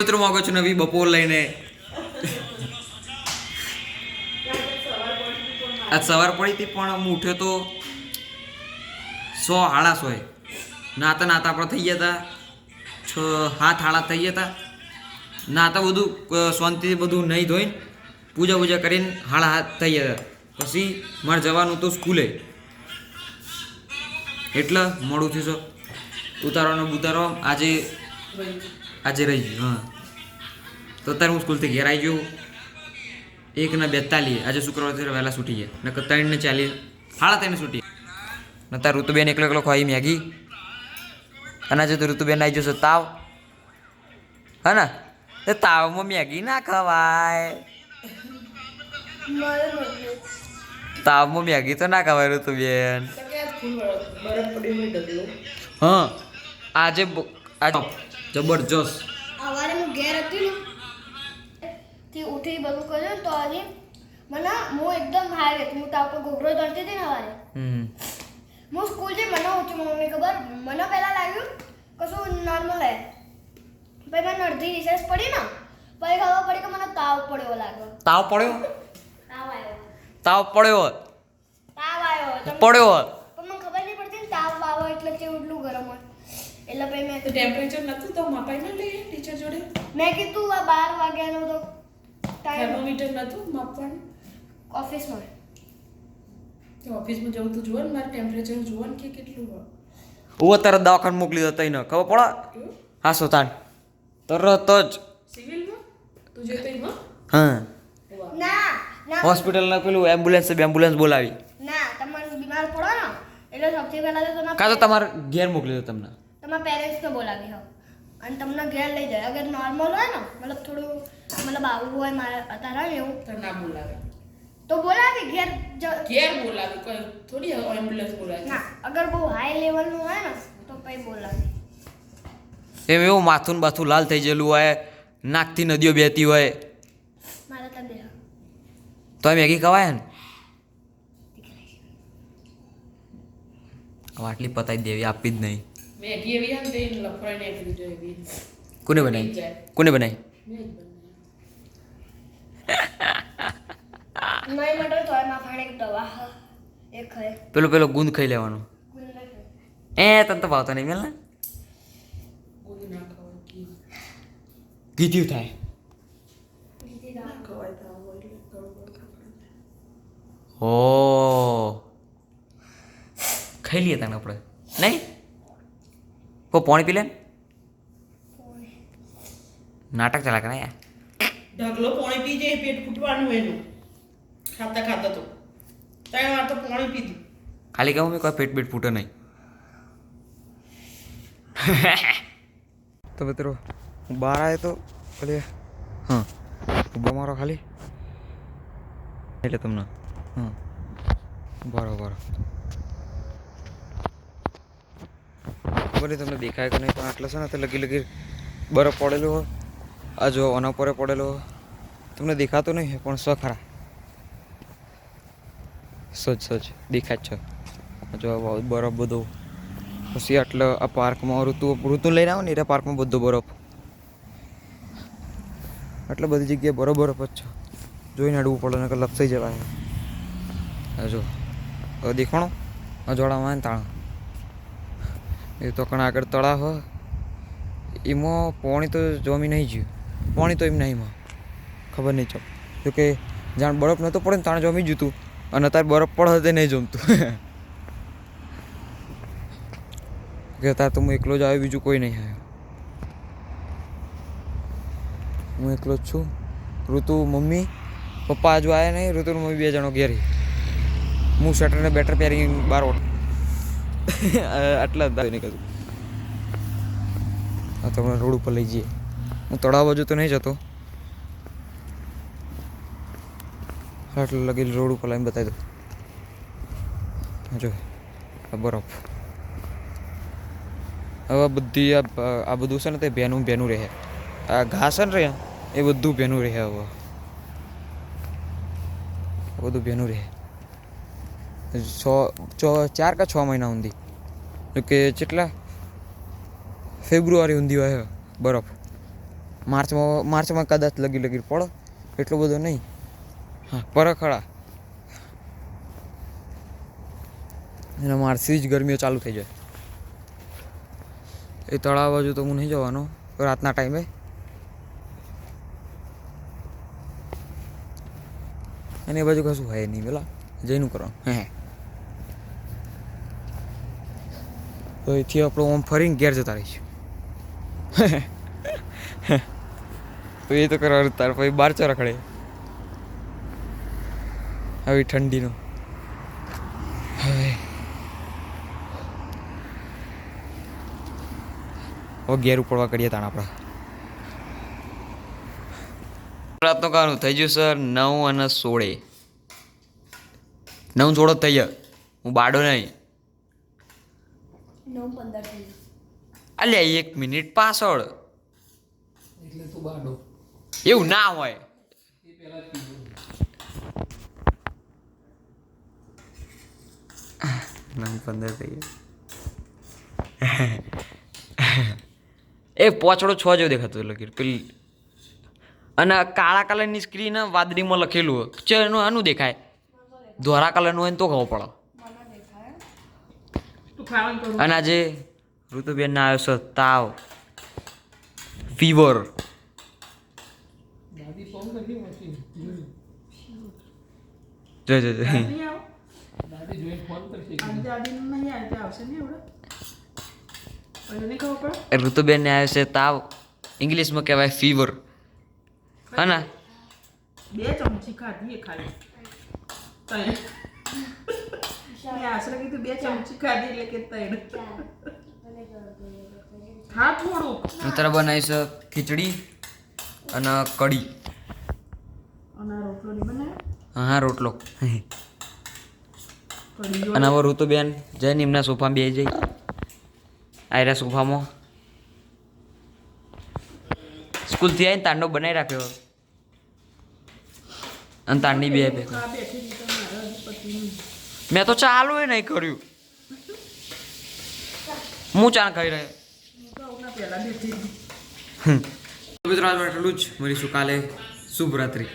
મિત્રો, માંગો છો નવી બપોર લઈને. આજ સવાર પડી પણ હું ઉઠ્યો તો સો હાડા સોએ નાતા નાતા આપણે થઈ ગયા હતા. છ, હાથ હાડા થઈ ગયા હતા. નાતા બધું શાંતિથી બધું નહીં ધોઈને પૂજા પૂજા કરીને હાડા હાથ થઈ ગયા હતા. પછી મારે જવાનું હતું સ્કૂલે. એટલે મોડું થયું ઉતારવાનો ઉતારવા આજે આજે રહી ગયું હા. તો અત્યારે હું સ્કૂલથી ઘેર આવી ગયો. એક ને બેતાલીસ આજે શુક્રવારથી વહેલા છૂટી ગયા ને ત્રણ ને ચાલીસ સાડા ત્રણ છૂટી ને તાર ઋતુબેન એકલો એકલો ખવાઈ મેગી અને આજે તો ઋતુબેન આવી જશે તાવ. હા ને? એ તાવમાં મેગી ના ખવાય. તાવમાં મેગી તો ના ખવાય ઋતુબેન. હા. આજે આજે જબરજસ્ત. સવારે હું ઘેર હતી ને થી ઉઠી બધું કર્યું તો આજે મને હું એકદમ હાઈ હતી હું તાવ પર ઘોઘરો ચડતી હતી ને સવારે હું સ્કૂલ જે મને ઊંચી મમ્મી ખબર? મને પહેલાં લાગ્યું કશું નોર્મલ હે. પછી મને અડધી રિસેસ પડી ને પછી ખબર પડી કે મને તાવ પડ્યો લાગ્યો તાવ પડ્યો? તાવ આવ્યો. તાવ પડ્યો તાવ આવ્યો. પડ્યો પણ મને ખબર નહીં પડતી તાવ આવ્યો એટલે એટલું ગરમ હોય. એટલે પછી મેં તો ટેમ્પરેચર નતું તો મપાઈ ન લઈએ ટીચર જોડે? મેં કીધું આ બાર વાગ્યાનો તો ટાઈમ થર્મોમીટર નતું માપવાનું? ઓફિસમાં તો ઓફિસમાં જવું તો જુઓ ને મારે ટેમ્પરેચર જુઓ ને કે કેટલું હોય. હું અત્યારે દવાખાને મોકલી દો તઈને. ખબર પડે? હા સોતાન તરત જ. સિવિલમાં? તું જે હા. ના ના. હોસ્પિટલના પેલું એમ્બ્યુલન્સ એમ્બ્યુલન્સ બોલાવી. ના તમારું બીમાર પડો ને એટલે સૌથી પહેલા તો કાં તો તમારે ઘેર મોકલી દો તમને. તમારા પેરેન્ટ્સને બોલાવી હો. અને તમને ઘેર લઈ જાય. અગર નોર્મલ હોય ને મતલબ થોડું મતલબ આવું હોય મારે અત્યારે હોય એવું. તો ના બોલાવે. તો બોલાવી ઘેર જ- ઘેર બોલાવે કોઈ થોડી એમ્બ્યુલન્સ બોલાવે. ના અગર બહુ હાઈ લેવલનું હોય ને તો પછી બોલાવી. એમ એવું માથું બાથું લાલ થઈ ગયેલું હોય નાકથી નદીઓ બેતી હોય. તો એમ મેગી ખવાય ને? વાટલી પતાવી દેવી આપી જ નહીં. મેગી એવી આમ તે લફરાઈને આપી દીધો એવી કોને બનાવી? કોને બનાવી? મેં જ મટર તો એમાં ફાણે એક દવા હ. એ ખાય. પેલો પેલો ગુંદ ખાઈ લેવાનો. એ તને તો ભાવતો નહીં મેલ ને. કીધું થાય. ઓ ખાઈ લઈએ તને આપણે. નહીં? કો પાણી પી લે ને? નાટક ચલા કરે યાર ઢગલો પાણી પી જાય પેટ ફૂટવાનું એનું ખાતા ખાતા તો ત્રણ વાર તો પાણી પીધું ખાલી કહું મેં કોઈ પેટ પેટ ફૂટે નહીં તો મિત્રો હું બહાર આવ્યો તો ભલે હા ઊભા મારો ખાલી એટલે તમને હા બરોબર ખબર નહીં તમને? દેખાય કે નહીં? પણ આટલા છે ને લગી લગી બરફ પડેલો હોય. આ જો આના પર પડેલો તમને દેખાતો નહીં પણ સ ખરા. સજ સજ દેખાય છે. જો બરફ બધો. પછી આટલો, આ પાર્કમાં ઋતુ ઋતુ લઈને આવો ને, એટલે પાર્કમાં બધો બરફ. એટલે બધી જગ્યાએ બરફ બરફ જ છે. જોઈને અડવું પડે, નકર લપસાઈ જવાય. જો દેખાણો? અજોડામાં ને તાણા. એ તો કણ આગળ તળાવ એમાં પાણી તો જમી નહીં જ્યું પાણી તો એમ નહીં એમાં ખબર નહીં ચો જો કે જાણ બરફ નહોતો પડે ને તાણે જમી જ્યું હતું અને અત્યારે બરફ પડે તે નહીં જમતું. કે અત્યારે તો હું એકલો જ આવ્યો, બીજું કોઈ નહીં આવ્યો. હું એકલો જ છું. ઋતુ મમ્મી, પપ્પા હજુ આવ્યા નહીં. ઋતુ મમ્મી બે જણો ઘેરી હું શટર ને બેટર પહેરી બહાર ઓટ આટલા જ નહીં કરું આ તમને રોડ ઉપર લઈ જઈએ. હું તળાવ બાજુ તો નહીં જતો. આટલું લગી રોડ ઉપર લાવીને બતાવી દઉં. જો. આ બરફ. હવે બધી આ બધું છે ને તે ભેનું ભેનું રહે. આ ઘાસ ને રહે એ બધું ભેનું રહે હવે. બધું ભેનું રહે. છ, ચાર કે છ મહિના સુધી. કે કેટલા ફેબ્રુઆરી ઊંધી હોય બરફ. માર્ચમાં માર્ચમાં કદાચ લગી લગી પડો, એટલો બધો નહીં. હા, પરખડા. એના મારથી જ ગરમીઓ ચાલુ થઈ જાય. એ તળાવ બાજુ તો હું નહીં જવાનો, રાતના ટાઈમે. અને એ બાજુ કશું હોય નહીં, પેલા જઈનું કરવાનું. હે હે. તો એથી આપણે ઓમ ફરીને ઘેર જતા રહીશું. તો એ તો કરવાનું તાર, પછી બાર ચો રખડે હવે ઠંડીનો. હવે હવે ઘેર ઉપડવા કરીએ તાણ આપણા. રાતનું કારણ થઈ ગયું સર નવ અને સોળે. નવ સોળો થઈ ગયો. હું બાડો નહીં. નવ પંદર અલ્યા એક મિનિટ પાછળ. એટલે તું બાડો એવું ના હોય. એ પહેલા જ નવ પંદર થઈ એ પોચડો છ જેવું દેખાતો લગી પેલી અને કાળા કલરની સ્ક્રીન વાદળીમાં લખેલું હોય. છે એનું આનું દેખાય? ધોરા કલરનું હોય ને તો ખબર પડે. અને આજે ઋતુબેનના આવ્યો છે તાવ. ફીવર જો જો ઋતુબેન ને આવ્યો છે તાવ. ઇંગ્લિશમાં કહેવાય ફીવર હા ના? બે ચમચી ખાધી ખાલી. આશરે કીધું બે ચમચી ખાધી એટલે કે ત્રણ હા થોડુંક. અત્યારે બનાવીશ ખીચડી અને કઢી. અને રોટલો નહીં બનાવ્યો? હા રોટલો. અને હવે ઋતુબેન જઈને એમના સોફામાં બે જઈ આયરા સોફામાં. સ્કૂલથી આવીને તાંડો બનાવી રાખ્યો અને તાંડી બે બે બેઠી મેં તો ચાલુ નહીં કર્યું. હું ચા ખાઈ રહ્યો મિત્રો એટલું જ મળીશું કાલે. શુભ રાત્રિ.